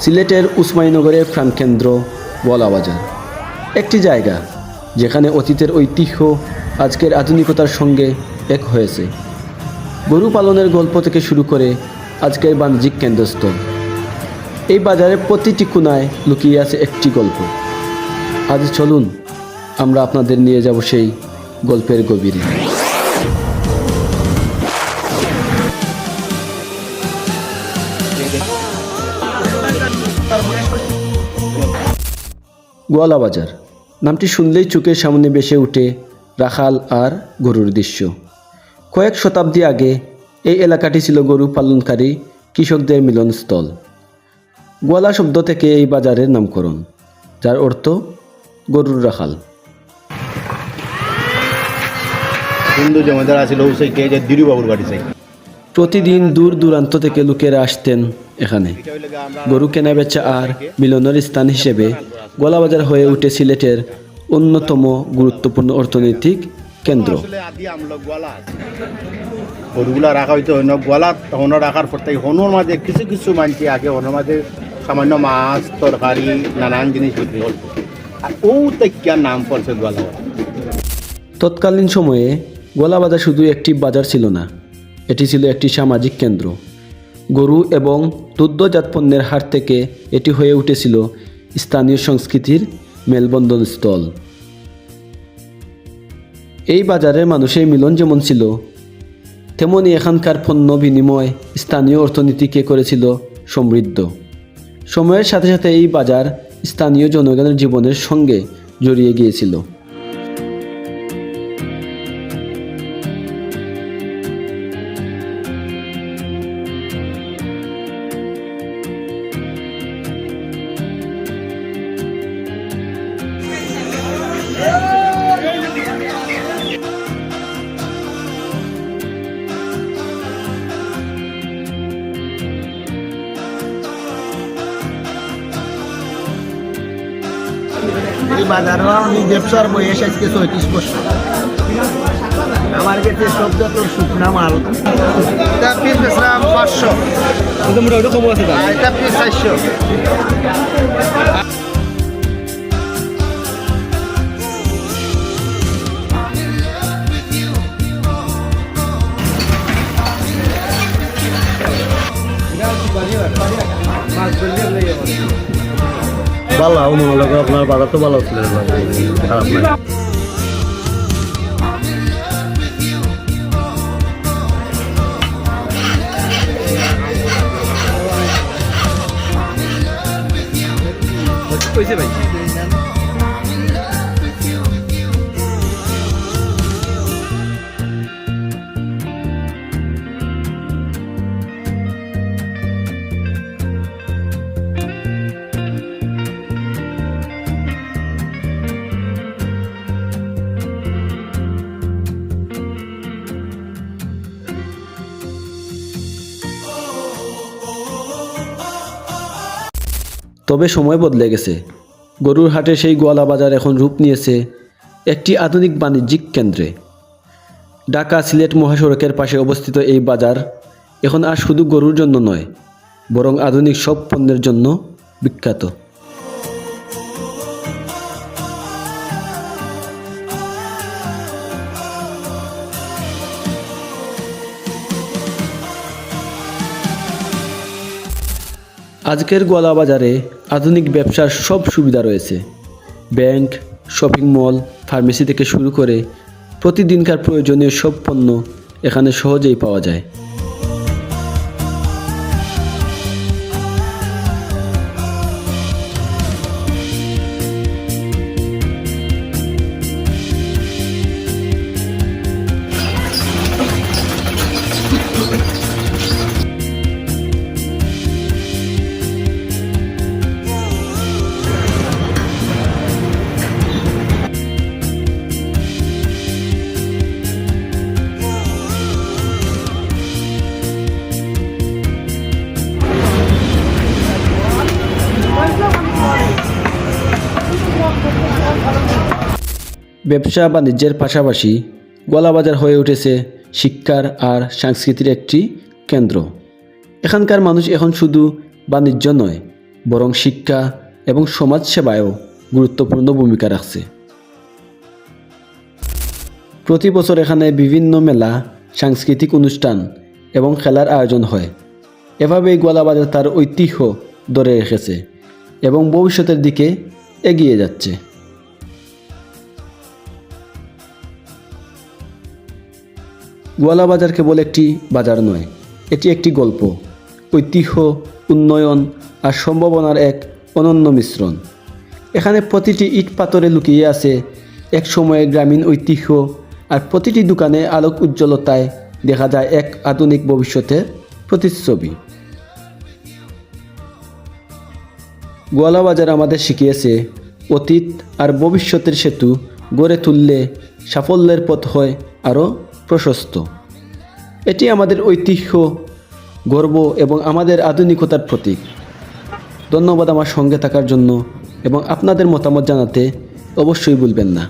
সিলেটের উসমানীনগরের প্রাণকেন্দ্র বলাবাজার। একটি জায়গা যেখানে অতীতের ঐতিহ্য, আজকের আধুনিকতার সঙ্গে এক হয়েছে। গরু পালনের গল্প থেকে শুরু করে আজকের বাণিজ্যিক কেন্দ্রস্থল এই বাজারের প্রতিটি কোনায় লুকিয়ে আছে একটি গল্প। আজ চলুন, আমরা আপনাদের নিয়ে যাব সেই গল্পের গভীরে। গোয়ালা বাজার নামটি শুনলেই চোখের সামনে বেসে উঠে রাখাল আর গরুর দৃশ্য। কয়েক শতাব্দী আগে এই এলাকাটি ছিল গরু পালনকারী কৃষকদের মিলনস্থল। গোয়ালা শব্দ থেকে এই বাজারের নামকরণ যার অর্থ গরুর রাখাল। হিন্দু জমিদার আছিল সেই কে যে দিরুবাবুর বাড়ি চাই প্রতিদিন দূর দূরান্ত থেকে লোকেরা আসতেন এখানে। গরু কেনা বেচা আর মিলনের স্থান হিসেবে গোলাবাজার হয়ে উঠে সিলেটের অন্যতম গুরুত্বপূর্ণ অর্থনৈতিক কেন্দ্র। গরুগুলা রাখা হইতো অন্য গোয়ালা হন রাখার পর থেকে হনুর মাঝে কিছু কিছু মানছি আগে হনুর মাঝে সামান্য মাছ তরকারি নানান জিনিস বিক্রি আর ও তেকিয়ার নাম পড়ছে গোয়ালা তৎকালীন সময়ে গোলাবাজার শুধু একটি বাজার ছিল না এটি ছিল একটি সামাজিক কেন্দ্র। গরু এবং দুগ্ধজাত পণ্যের হাট থেকে এটি হয়ে উঠেছিল স্থানীয় সংস্কৃতির মেলবন্ধন স্থল। এই বাজারে মানুষের মিলন যেমন ছিল তেমনই এখানকার পণ্য বিনিময় স্থানীয় অর্থনীতিকে করেছিল সমৃদ্ধ। সময়ের সাথে সাথে এই বাজার স্থানীয় জনগণের জীবনের সঙ্গে জড়িয়ে গিয়েছিল। এই বাজারও আমি ব্যবসার বয়স আজকে চৌত্রিশ বছর। আমার কাছে সব যত শুকনা মাল। এটা পিস বেচলাম পাঁচশো। আর এটা পিস চারশো। ভালো মনে হলো আপনার বাজার তো ভালো ছিল। খারাপ না তবে সময় বদলে গেছে। গরুর হাটে সেই গোয়ালা বাজার এখন রূপ নিয়েছে একটি আধুনিক বাণিজ্যিক কেন্দ্রে। ঢাকা সিলেট মহাসড়কের পাশে অবস্থিত এই বাজার এখন আর শুধু গরুর জন্য নয়, বরং আধুনিক সব পণ্যের জন্য বিখ্যাত। আজকের গোয়ালা বাজারে আধুনিক ব্যবসার সব সুবিধা রয়েছে। ব্যাংক, শপিং মল, ফার্মেসি থেকে শুরু করে প্রতিদিনকার প্রয়োজনীয় সব পণ্য এখানে সহজেই পাওয়া যায়। ব্যবসা বাণিজ্যের পাশাপাশি গলাবাজার হয়ে উঠেছে শিক্ষার আর সংস্কৃতির একটি কেন্দ্র। এখানকার মানুষ এখন শুধু বাণিজ্য নয়, বরং শিক্ষা এবং সমাজসেবায়ও গুরুত্বপূর্ণ ভূমিকা রাখছে। প্রতি বছর এখানে বিভিন্ন মেলা, সাংস্কৃতিক অনুষ্ঠান এবং খেলার আয়োজন হয়। এভাবেই গোয়ালাবাজার তার ঐতিহ্য ধরে রেখেছে এবং ভবিষ্যতের দিকে এগিয়ে যাচ্ছে। গোয়ালাবাজার কেবল একটি বাজার নয়, এটি একটি গল্প, ঐতিহ্য, উন্নয়ন আর সম্ভাবনার এক অনন্য মিশ্রণ। এখানে প্রতিটি ইট পাথরে লুকিয়ে আছে এক সময়ে গ্রামীণ ঐতিহ্য আর প্রতিটি দোকানে আলোক উজ্জ্বলতায় দেখা যায় এক আধুনিক ভবিষ্যতের প্রতিচ্ছবি। গোয়ালা বাজার আমাদের শিখিয়েছে, অতীত আর ভবিষ্যতের সেতু গড়ে তুললে সাফল্যের পথ হয় আরও প্রশস্ত। এটি আমাদের ঐতিহ্য, গর্ব এবং আমাদের আধুনিকতার প্রতীক। ধন্যবাদ আমার সঙ্গে থাকার জন্য এবং আপনাদের মতামত জানাতে অবশ্যই ভুলবেন না।